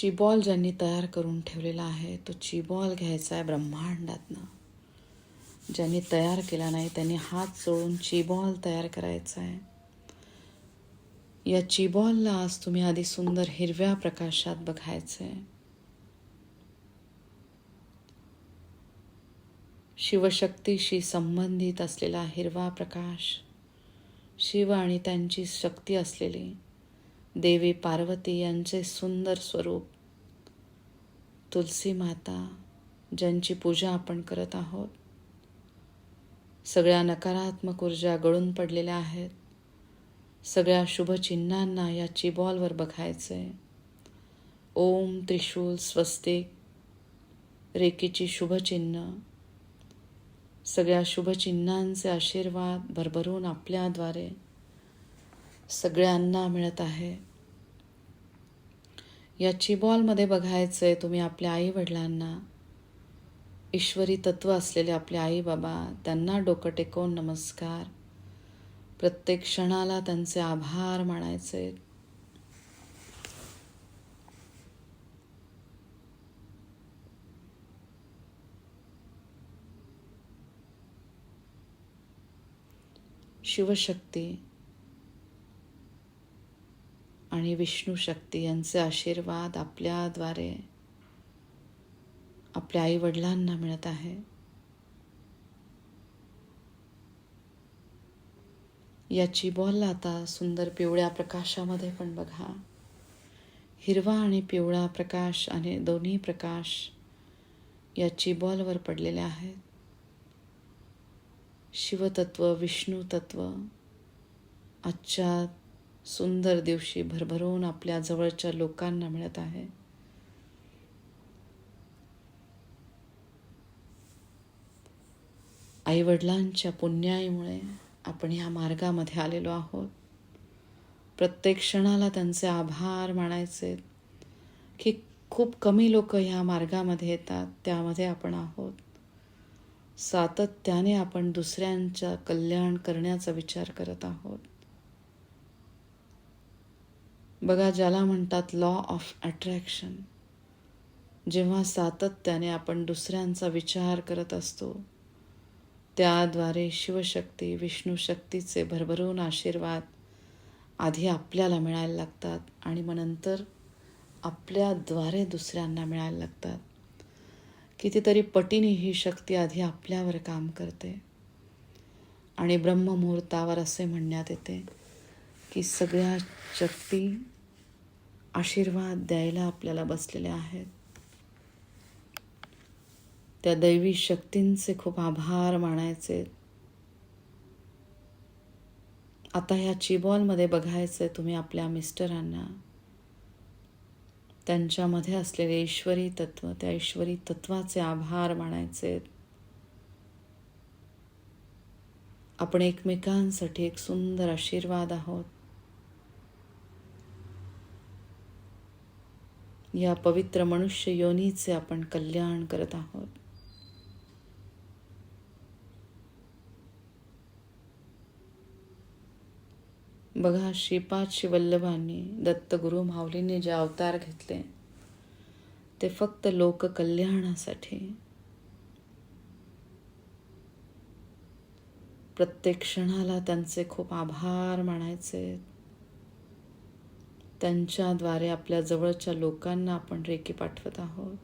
चिबॉल ज्यांनी तयार करून ठेवलेला आहे तो चिबॉल घ्यायचा आहे ब्रह्मांडातनं. ज्यांनी तयार केला नाही त्यांनी हात चोळून चिबॉल तयार करायचा आहे. या चिबॉलला आज तुम्ही आधी सुंदर हिरव्या प्रकाशात बघायचं आहे शिवशक्तीशी संबंधित असलेला हिरवा प्रकाश शिव आणि त्यांची शक्ती असलेली देवी पार्वती यांचे सुंदर स्वरूप. तुलसी माता ज्यांची पूजा आपण करत आहोत. सगळ्या नकारात्मक ऊर्जा गळून पडलेल्या आहेत. सगळ्या शुभचिन्हांना या चिबॉलवर बघायचं आहे ओम त्रिशूल स्वस्तिक रेकीची शुभचिन्ह सगळ्या शुभचिन्हांचे आशीर्वाद भरभरून आपल्याद्वारे. सगळ्यांना मिळत आहे. या चिबॉलमध्ये बघायचं आहे तुम्ही आपल्या आई वडिलांना ईश्वरी तत्व असलेले आपले आई बाबा त्यांना डोकं टेकवून नमस्कार. प्रत्येक क्षणाला त्यांचे आभार मानायचे. शिवशक्ती आणि विष्णू शक्ती यांचे आशीर्वाद आपल्याद्वारे आपल्या आई वडिलांना मिळत आहे. याची बॉल आता सुंदर पिवळ्या प्रकाशामध्ये पण बघा. हिरवा आणि पिवळा प्रकाश आणि दोन्ही प्रकाश याची बॉलवर पडलेले आहेत. शिवतत्व विष्णू तत्व आजच्या सुंदर दिवशी भरभरून आपल्या जवळच्या लोकांना मिळत आहे. आईवडिलांच्या पुण्याईमुळे आपण ह्या मार्गामध्ये आलेलो आहोत. प्रत्येक क्षणाला त्यांचे आभार मानायचे की खूप कमी लोक ह्या मार्गामध्ये येतात त्यामध्ये आपण आहोत. सातत्याने आपण दुसऱ्यांच्या कल्याण करण्याचा विचार करत आहोत. बघा ज्याला म्हणतात लॉ ऑफ अट्रॅक्शन जेव्हा सातत्याने आपण दुसऱ्यांचा विचार करत असतो त्याद्वारे शिवशक्ती विष्णू शक्तीचे भरभरून आशीर्वाद आधी आपल्याला मिळायला लागतात आणि मग नंतर आपल्याद्वारे दुसऱ्यांना मिळायला लागतात. कितीतरी पटीने ही शक्ती आधी आपल्यावर काम करते आणि ब्रह्ममुहूर्तावर असे म्हणण्यात येते की सगळ्या शक्ती आशीर्वाद द्यायला आपल्याला बसलेल्या आहेत. त्या दैवी शक्तींचे खूप आभार मानायचे. आता ह्या चिबॉलमध्ये बघायचं तुम्ही आपल्या मिस्टरांना. त्यांच्यामध्ये असलेले ईश्वरी तत्व त्या ईश्वरी तत्वाचे आभार मानायचे. आपण एकमेकांसाठी एक सुंदर आशीर्वाद आहोत. या पवित्र मनुष्य योनीचे आपण कल्याण करत आहोत. बघा श्रीपाद शिवल्लभांनी दत्तगुरु माऊलीने जे अवतार घेतले ते फक्त लोककल्याणासाठी. प्रत्येक क्षणाला त्यांचे खूप आभार मानायचे. त्यांच्याद्वारे आपल्या जवळच्या लोकांना आपण रेकी पाठवत आहोत.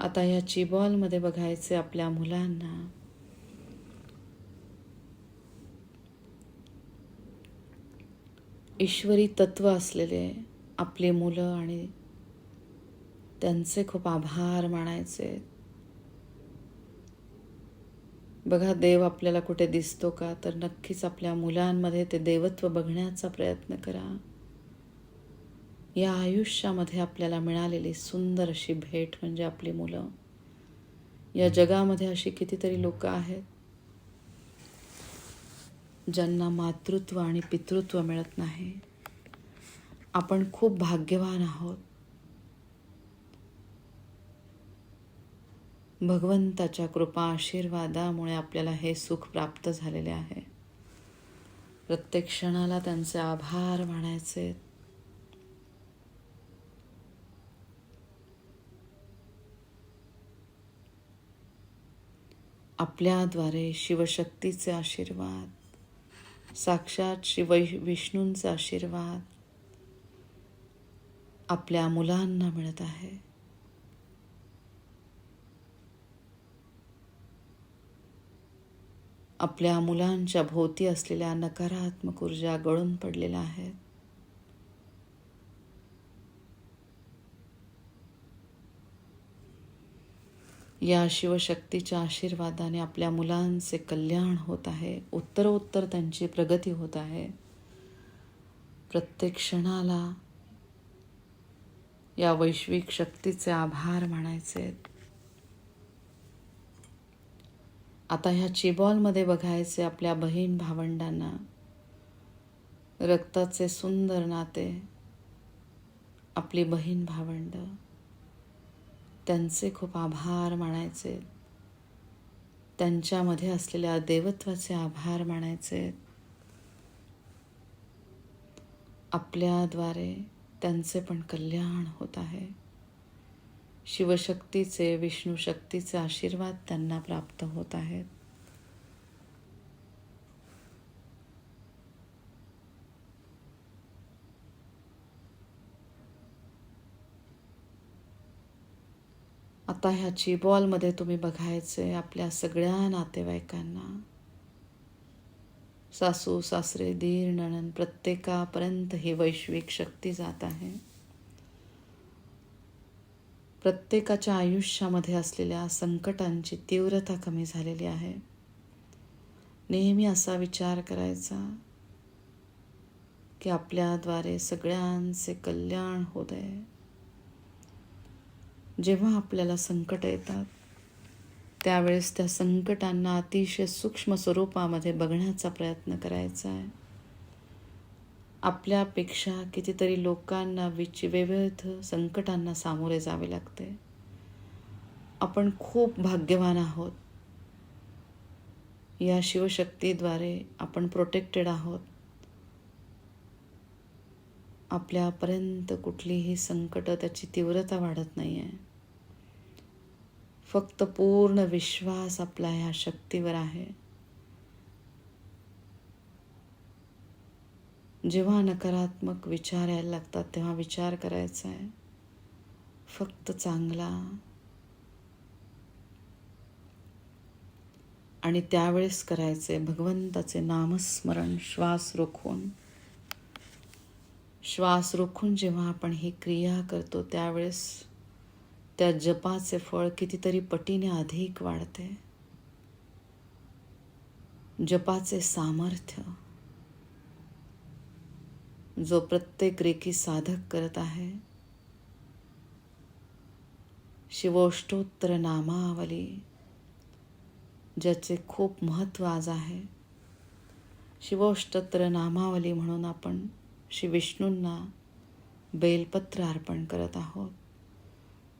आता या चिबॉलमध्ये बघायचे आपल्या मुलांना. ईश्वरी तत्व असलेले आपले मुलं आणि त्यांचे खूप आभार मानायचे. बघा देव आपल्याला कुठे दिसतो का? तर नक्कीच आपल्या मुलांमध्ये ते देवत्व बघण्याचा प्रयत्न करा. या आयुष्यामध्ये आपल्याला मिळालेली सुंदर अशी भेट म्हणजे आपली मुलं. या जगामध्ये अशी कितीतरी लोक आहेत ज्यांना मातृत्व आणि पितृत्व मिळत नाही. आपण खूप भाग्यवान आहोत. भगवंताच्या कृपा आशीर्वादामुळे आपल्याला हे सुख प्राप्त झालेले आहे. प्रत्येक क्षणाला त्यांचे आभार म्हणायचे आपल्याद्वारे शिवशक्तीचे आशीर्वाद साक्षात शिव विष्णूंचा आशीर्वाद आपल्या मुलांना मिळत आहे. आपल्या मुलांच्या भोवती असलेल्या नकारात्मक ऊर्जा गळून पडलेल्या आहेत. या शिवशक्तीच्या आशीर्वादाने आपल्या मुलांचे कल्याण होत आहे. उत्तरोत्तर त्यांची प्रगती होत आहे. प्रत्येक क्षणाला या वैश्विक शक्तीचे आभार मानायचे आता ह्या चिबॉलमध्ये बघायचे आपल्या बहीण भावंडांना. रक्ताचे सुंदर नाते आपली बहीण भावंड. त्यांचे खूप आभार मानायचे. त्यांच्यामध्ये असलेल्या देवत्वाचे आभार मानायचे. आपल्याद्वारे त्यांचे पण कल्याण होत आहे. शिवशक्तीचे विष्णू शक्तीचे आशीर्वाद त्यांना प्राप्त होत आहेत. आता ह्या बॉलमध्ये तुम्ही बघायचे आपल्या सगळ्या नातेवाईकांना. सासू सासरे दीर नणन प्रत्येकापर्यंत ही वैश्विक शक्ती जात आहे. प्रत्येकाच्या आयुष्यामध्ये असलेल्या संकटांची तीव्रता कमी झालेली आहे. नेहमी असा विचार करायचा की आपल्याद्वारे सगळ्यांचे कल्याण होत आहे जेव्हा आपल्याला संकट येतात त्यावेळेस त्या संकटांना अतिशय सूक्ष्म स्वरूपामध्ये बघण्याचा प्रयत्न करायचा आहे. आपल्यापेक्षा कितीतरी लोकांना विच विविध संकटांना सामोरे जावे लागते. आपण खूप भाग्यवान आहोत. या शिवशक्तीद्वारे आपण प्रोटेक्टेड आहोत. आपल्यापर्यंत कुठलीही संकट त्याची तीव्रता वाढत नाही आहे फक्त पूर्ण विश्वास आपला ह्या शक्तीवर आहे. जेव्हा नकारात्मक विचार यायला लागतात तेव्हा विचार करायचा आहे. फक्त चांगला. आणि त्यावेळेस करायचे भगवंताचे नामस्मरण श्वास रोखून. श्वास रोखून जेव्हा आपण ही क्रिया करतो त्यावेळेस त्या जपाचे फळ कितीतरी पटीने अधिक वाढते. जपाचे सामर्थ्य. जो प्रत्येक रेखी साधक करत आहे. शिवोष्टोत्तर नामावली ज्याचे खूप महत्त्व आज आहे. शिवोष्टोत्तर नामावली म्हणून आपण श्री विष्णूंना बेलपत्र अर्पण करत आहोत.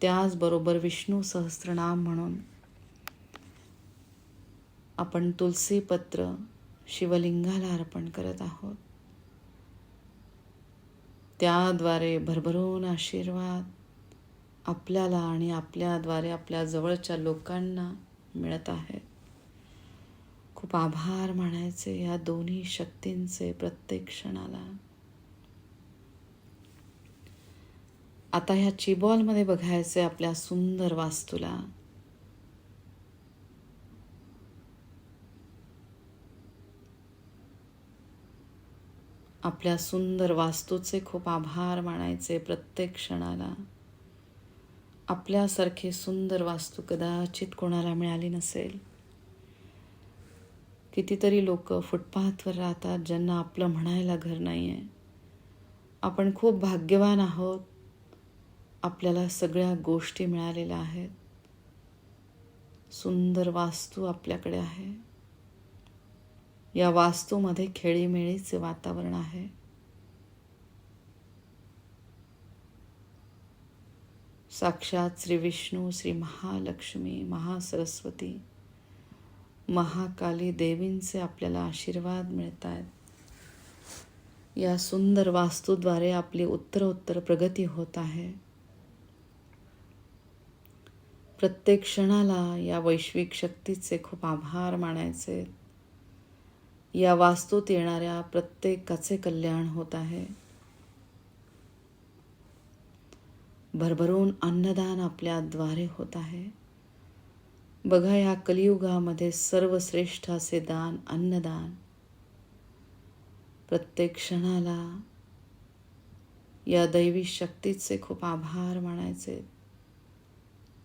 त्याचबरोबर विष्णू सहस्रनाम म्हणून आपण तुलसीपत्र शिवलिंगाला अर्पण करत आहोत. त्याद्वारे भरभरून आशीर्वाद आपल्याला आणि आपल्याद्वारे आपल्या जवळच्या लोकांना मिळत आहेत खूप आभार मानायचे या दोन्ही शक्तींचे प्रत्येक क्षणाला. आता ह्या चिबॉलमध्ये बघायचे आपल्या सुंदर वास्तूला. आपल्या सुंदर वास्तूचे खूप आभार मानायचे प्रत्येक क्षणाला. आपल्यासारखी सुंदर वास्तू कदाचित कोणाला मिळाली नसेल. कितीतरी लोक फुटपाथवर राहतात ज्यांना आपलं म्हणायला घर नाही आहे आपण खूप भाग्यवान आहोत. आपल्याला सगळ्या गोष्टी मिळालेल्या आहेत. सुंदर वास्तू आपल्याकडे आहे. या वास्तूमध्ये खेळीमेळीचे वातावरण आहे. साक्षात श्री विष्णू श्री महालक्ष्मी महासरस्वती महाकाली देवींचे आपल्याला आशीर्वाद मिळत आहेत या सुंदर वास्तूद्वारे आपली उत्तरोत्तर प्रगती होत आहे. प्रत्येक क्षणाला या वैश्विक शक्तीचे खूप आभार मानायचे. या वास्तूत येणाऱ्या प्रत्येकाचे कल्याण होत आहे. भरभरून अन्नदान आपल्याद्वारे होत आहे. बघा या कलियुगामध्ये सर्वश्रेष्ठ असे दान अन्नदान. प्रत्येक क्षणाला या दैवी शक्तीचे खूप आभार मानायचे.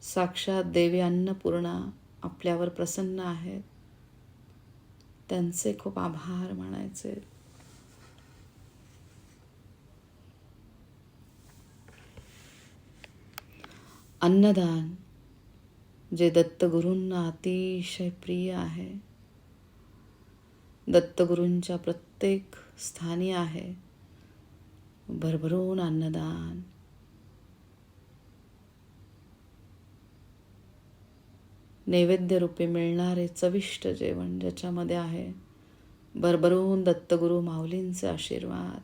साक्षात देवी अन्नपूर्णा आपल्यावर प्रसन्न आहेत. त्यांचे खूप आभार मानायचे. अन्नदान जे दत्तगुरूंना अतिशय प्रिय आहे दत्तगुरूंच्या प्रत्येक स्थानी आहे भरभरून अन्नदान नैवेद्यरूपी मिळणारे चविष्ट जेवण ज्याच्यामध्ये आहे. भरभरून दत्तगुरु माऊलींचे आशीर्वाद.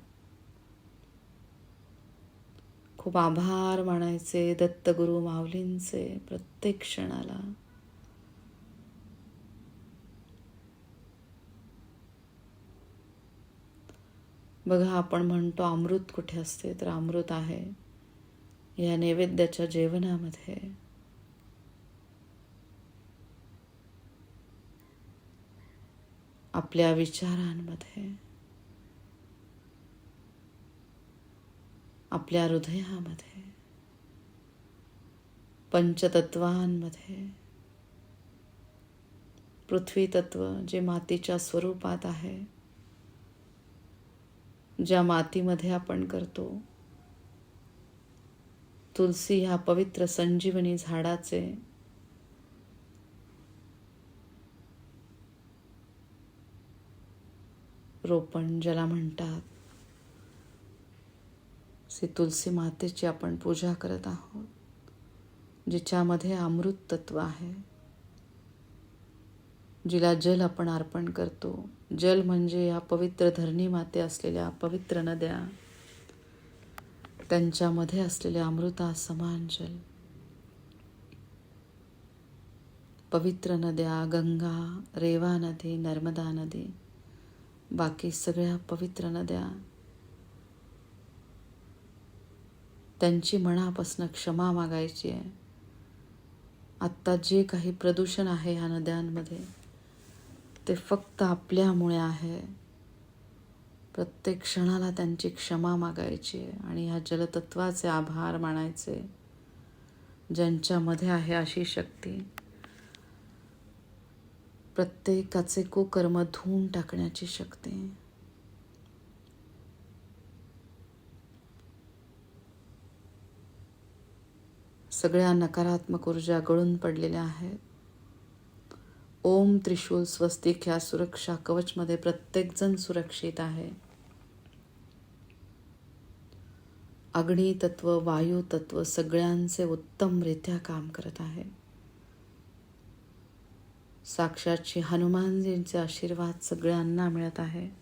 खूप आभार मानायचे दत्तगुरु माऊलींचे प्रत्येक क्षणाला. बघा आपण म्हणतो अमृत कुठे असते तर अमृत आहे या नैवेद्याच्या जेवणामध्ये. आपल्या विचारांमध्ये. आपल्या हृदयामध्ये. पंचतत्वांमध्ये. पृथ्वी तत्व जे मातीच्या स्वरूपात आहे ज्या मातीमध्ये आपण करतो तुलसी ह्या पवित्र संजीवनी झाडाचे रोपण ज्याला म्हणतात. श्री तुलसी मातेची आपण पूजा करत आहोत जिच्यामध्ये अमृत तत्व आहे. जिला जल आपण अर्पण करतो. जल म्हणजे या पवित्र धरणी माते असलेल्या पवित्र नद्या त्यांच्यामध्ये असलेले अमृता समान जल. पवित्र नद्या गंगा रेवा नदी नर्मदा नदी बाकी सगळ्या पवित्र नद्या. त्यांची मनापासून क्षमा मागायची आहे. आत्ता जे काही प्रदूषण आहे ह्या नद्यांमध्ये ते फक्त आपल्यामुळे आहे. प्रत्येक क्षणाला त्यांची क्षमा मागायची आहे आणि ह्या जलतत्वाचे आभार मानायचे ज्यांच्यामध्ये आहे अशी शक्ती. प्रत्येकाचे कुकर्म धुवून टाकण्याची शक्ती. सगळ्या नकारात्मक ऊर्जा गळून पडलेल्या आहेत. ओम त्रिशूल स्वस्तिक ह्या सुरक्षा कवचमध्ये प्रत्येकजण सुरक्षित आहे. अग्नितत्व वायू तत्व सगळ्यांचे उत्तमरित्या काम करत आहे. साक्षात श्री हनुमानजींचे आशीर्वाद सगळ्यांना मिळत आहे.